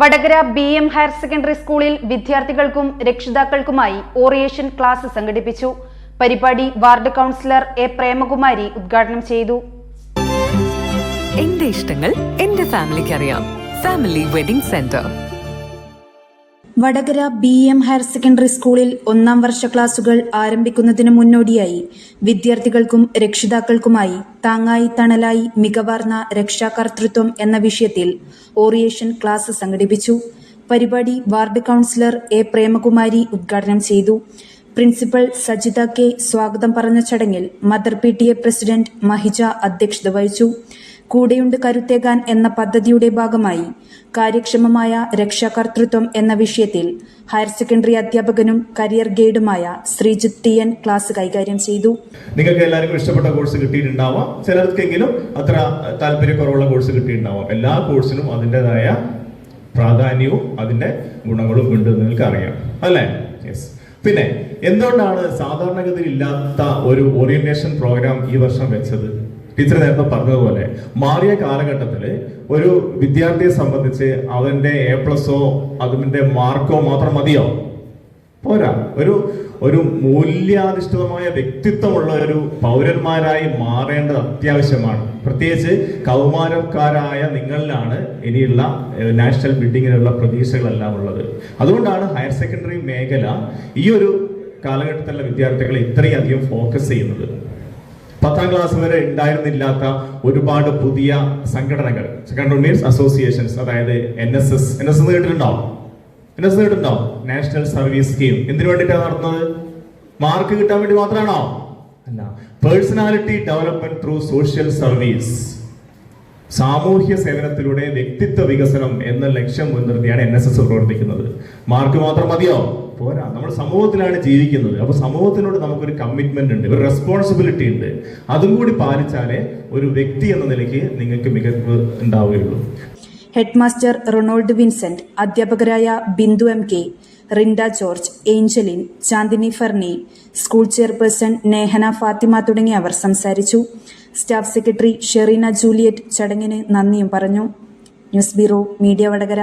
Vadakara B M higher secondary സ്കൂളിൽ വിദ്യാർത്ഥികൾക്കും രക്ഷിതാക്കൾക്കുമായി ഓറിയേഷൻ class സംഘടിപ്പിച്ചു. പരിപാടി വാർഡ് കൗൺസിലർ എ പ്രേമകുമാരി ഉദ്ഘാടനം ചെയ്തു. എന്റെ ഇഷ്ടങ്ങൾ എന്റെ ഫാമിലിക്ക് അറിയാം. Family wedding centre Vadakara B M higher secondary സ്കൂളിൽ ഒന്നാം വർഷ ക്ലാസുകൾ ആരംഭിക്കുന്നതിന് മുന്നോടിയായി വിദ്യാർത്ഥികൾക്കും രക്ഷിതാക്കൾക്കുമായി താങ്ങായി തണലായി മികവാർന്ന രക്ഷാകർതൃത്വം എന്ന വിഷയത്തിൽ ഓറിയേഷൻ ക്ലാസ് സംഘടിപ്പിച്ചു. പരിപാടി വാർഡ് കൗൺസിലർ എ പ്രേമകുമാരി ഉദ്ഘാടനം ചെയ്തു. പ്രിൻസിപ്പൽ സജിത കെ സ്വാഗതം പറഞ്ഞ ചടങ്ങിൽ mother P T A president Mahija അധ്യക്ഷത വഹിച്ചു. കൂടെയുണ്ട് കരുത്തേകാൻ എന്ന പദ്ധതിയുടെ ഭാഗമായി കാര്യക്ഷമമായ രക്ഷാകർതൃത്വം എന്ന വിഷയത്തിൽ ഹയർ സെക്കൻഡറി അധ്യാപകനും കരിയർ ഗൈഡുമായ ശ്രീജിത്ത് ടി എൻ ക്ലാസ് കൈകാര്യം ചെയ്തു. നിങ്ങൾക്ക് എല്ലാവർക്കും ഇഷ്ടപ്പെട്ട കോഴ്സ് കിട്ടിയിട്ടുണ്ടാവാം. ചിലർക്കെങ്കിലും അത്ര താല്പര്യക്കുറവുള്ള കോഴ്സ് കിട്ടിയിട്ടുണ്ടാവാം. എല്ലാ കോഴ്സിനും അതിന്റെതായ പ്രാധാന്യവും അതിന്റെ ഗുണങ്ങളും ഉണ്ട് നിങ്ങൾക്ക് അറിയാം അല്ലേ? യെസ് പിന്നെ എന്തുകൊണ്ടാണ് സാധാരണഗതിയിൽ ഇല്ലാത്ത ഒരു ഓറിയന്റേഷൻ പ്രോഗ്രാം ഈ വർഷം വെച്ചത്? ടീച്ചർ നേരത്തെ പറഞ്ഞതുപോലെ മാറിയ കാലഘട്ടത്തിൽ ഒരു വിദ്യാർത്ഥിയെ സംബന്ധിച്ച് അവന്റെ എ പ്ലസോ അതിന്റെ മാർക്കോ മാത്രം മതിയോ? പോരാ. ഒരു ഒരു മൂല്യാധിഷ്ഠിതമായ വ്യക്തിത്വമുള്ള ഒരു പൗരന്മാരായി മാറേണ്ടത് അത്യാവശ്യമാണ്. പ്രത്യേകിച്ച് കൗമാരക്കാരായ നിങ്ങളിലാണ് ഇനിയുള്ള നാഷണൽ ബിൽഡിങ്ങിനുള്ള പ്രതീക്ഷകളെല്ലാം ഉള്ളത്. അതുകൊണ്ടാണ് ഹയർ സെക്കൻഡറി മേഖല ഈ ഒരു കാലഘട്ടത്തിലുള്ള വിദ്യാർത്ഥികളെ ഇത്രയധികം ഫോക്കസ് ചെയ്യുന്നത്. പത്താം ക്ലാസ് വരെ ഉണ്ടായിരുന്നില്ലാത്ത ഒരുപാട് പുതിയ സംഘടനകൾ. സംഘടന മീൻസ് അസോസിയേഷൻസ് അതായത് N S S N S എന്ന് കേട്ടിട്ടുണ്ടോ? എൻ എസ് കേട്ടിട്ടുണ്ടോ? നാഷണൽ സർവീസ് സ്കീം എന്തിനു വേണ്ടിയിട്ടാണ് നടത്തുന്നത് മാർക്ക് കിട്ടാൻ വേണ്ടി മാത്രമാണോ അല്ല. Personality development through social service സാമൂഹ്യ സേവനത്തിലൂടെ വ്യക്തിത്വ വികസനം എന്ന ലക്ഷ്യം മുൻനിർത്തിയാണ് എൻ എസ് എസ് പ്രവർത്തിക്കുന്നത്. മാർക്ക് മാത്രം മതിയോ? പോരാ. നമ്മൾ സമൂഹത്തിലാണ് ജീവിക്കുന്നത്. അപ്പൊ സമൂഹത്തിനോട് നമുക്കൊരു കമ്മിറ്റ്മെന്റ് ഉണ്ട് ഒരു റെസ്പോൺസിബിലിറ്റി ഉണ്ട്. അതും കൂടി പാലിച്ചാലേ ഒരു വ്യക്തി എന്ന നിലയ്ക്ക് നിങ്ങൾക്ക് മികവ് ഉണ്ടാവുകയുള്ളൂ. ഹെഡ് മാസ്റ്റർ റൊണാൾഡ് വിൻസെന്റ് അധ്യാപകരായ Bindu M K Rinda George Angeline Chandini Ferni school chairperson Nehana Fathima തുടങ്ങിയവർ സംസാരിച്ചു. സ്റ്റാഫ് സെക്രട്ടറി ഷെറീന ജൂലിയറ്റ് ചടങ്ങിന് നന്ദിയും പറഞ്ഞു. News bureau media Vadakara.